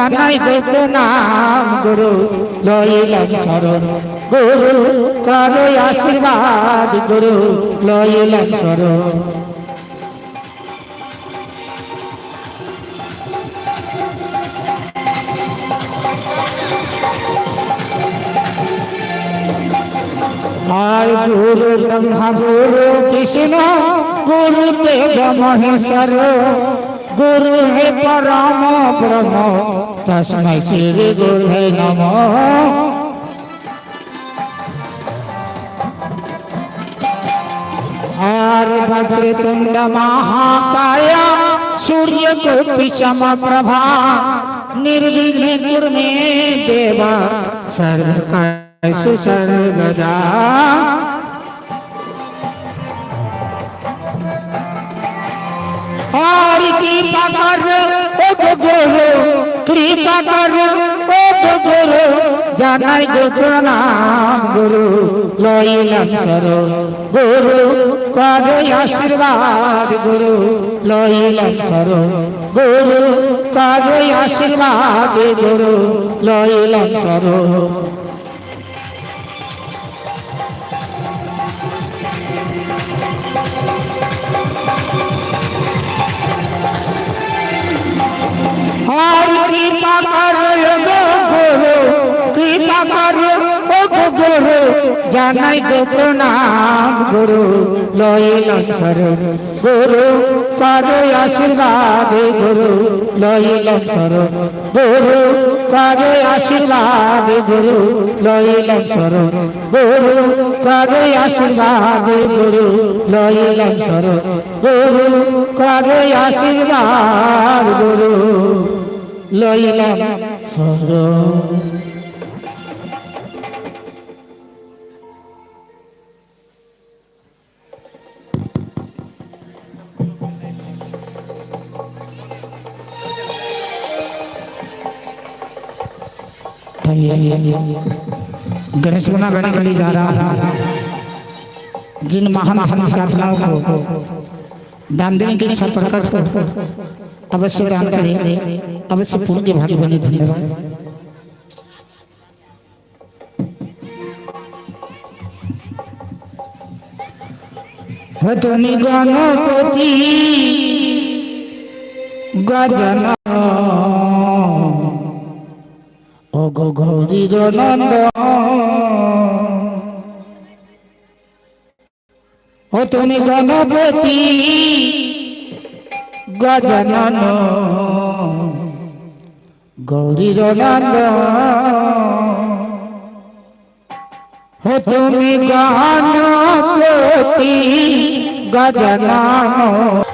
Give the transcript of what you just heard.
জানাই গো নাম গুরু লইলাম শরণ। গুরু করো আশীর্বাদ গুরু লইলাম শরণ। আর গুরু ব্রহ্মা, গুরু কৃষ্ণ, গুরু দেব মহেশ্বর। गुरु है परम ब्रह्म। तस्मै श्री गुरु है नमो। आर भद्र तुंड महाकाया, सूर्य को विषम प्रभा। निर्विघ्न गुरु में देवा सर्व सर्वदा জানাই গো প্রণাম গুরু, লইলাম শরণ। গুরু করে আশীর্বাদ গুরু, লইলাম শরণ। গুরু করে আশীর্বাদ গুরু, লইলাম শরণ। আর কৃপা করো জানাই গো প্রণাম গুরু লইলাম শরণ। গুরু করো আশীর্বাদ গুরু লইলাম শরণ। গুরু করো আশীর্বাদ গুরু লইলাম শরণ। গুরু করো আশীর্বাদ গুরু লইলাম শরণ। গুরু করো আশীর্বাদ গুরু লইলাম শরণ। गणेश बना गणे गली जा रहा जिन महान महान आत्माओं को दान देने की इच्छा प्रकट हो अवश्य दान करें अवश्य पूर्ण के भागी बने धन्यवाद হে তুমি গণপতি গজন ও গো গৌরীর নন্দ ও তুমি গণপতি গজনন। গৌরীর নন্দ ও তুমি গণপতি গজনন।